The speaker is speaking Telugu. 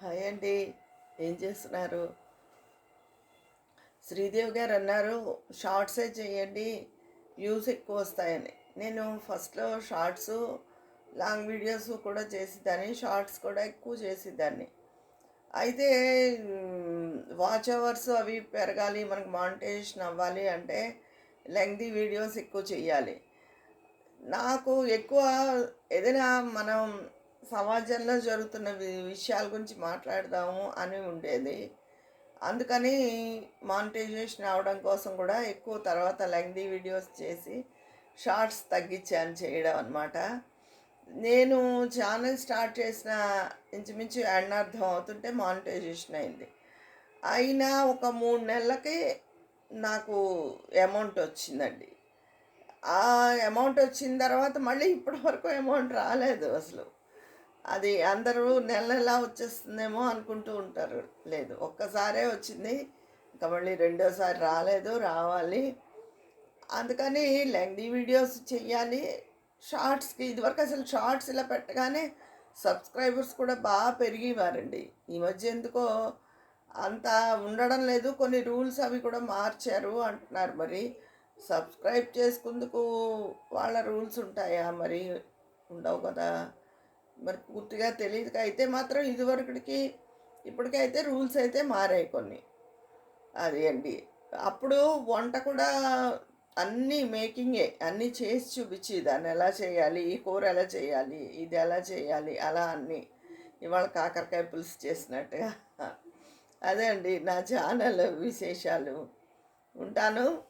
హాయ్ అండి. ఏం చేస్తున్నారు? శ్రీదేవి గారు అన్నారు షార్ట్సే చేయండి వ్యూస్ ఎక్కువ వస్తాయని. నేను ఫస్ట్లో షార్ట్స్ లాంగ్ వీడియోస్ కూడా చేసేదాన్ని షార్ట్స్ కూడా ఎక్కువ చేసేదాన్ని. అయితే వాచ్ అవర్స్ అవి పెరగాలి మనకు మానిటైజేషన్ అవ్వాలి అంటే లెంగ్దీ వీడియోస్ ఎక్కువ చేయాలి. నాకు ఎక్కువ ఏదైనా మనం సమాజంలో జరుగుతున్న వి- విషయాల గురించి మాట్లాడదాము అని ఉండేది. అందుకని మానిటైజేషన్ అవడం కోసం కూడా ఎక్కువ తర్వాత లెంగ్దీ వీడియోస్ చేసి షార్ట్స్ తగ్గించాను చేయడం అనమాట నేను ఛానల్ స్టార్ట్ చేసిన ఇంచుమించు అర్థం అవుతుంటే మానిటైజేషన్ అయింది. అయినా ఒక మూడు నెలలకి నాకు అమౌంట్ వచ్చిందండి. ఆ అమౌంట్ వచ్చిన తర్వాత మళ్ళీ ఇప్పటి వరకు అమౌంట్ రాలేదు అసలు. అది అందరూ నెల నెలా వచ్చేస్తుందేమో అనుకుంటూ ఉంటారు. లేదు ఒక్కసారే వచ్చింది. ఇంకా మళ్ళీ రెండోసారి రాలేదు రావాలి. అందుకని లెంగ్దీ వీడియోస్ చెయ్యాలి. షార్ట్స్కి ఇదివరకు అసలు షార్ట్స్ ఇలా పెట్టగానే సబ్స్క్రైబర్స్ కూడా బాగా పెరిగేవారండి. ఈ మధ్య ఎందుకో అంత ఉండడం లేదు. కొన్ని రూల్స్ అవి కూడా మార్చారు అంటున్నారు మరి. సబ్స్క్రైబ్ చేసుకుందుకు వాళ్ళ రూల్స్ ఉంటాయా మరి? ఉండవు కదా. మరి పూర్తిగా తెలియదు అయితే మాత్రం ఇదివరకుడికి ఇప్పటికైతే రూల్స్ అయితే మారాయి కొన్ని. అది అండి. అప్పుడు వంట కూడా అన్నీ మేకింగే అన్నీ చేసి చూపించి దాన్ని ఎలా చేయాలి ఈ కూర ఎలా చేయాలి ఇది ఎలా చేయాలి అలా అన్నీ. ఇవాళ కాకరకాయ పులుసు చేసినట్టుగా. అదే అండి నా ఛానల్ విశేషాలు. ఉంటాను.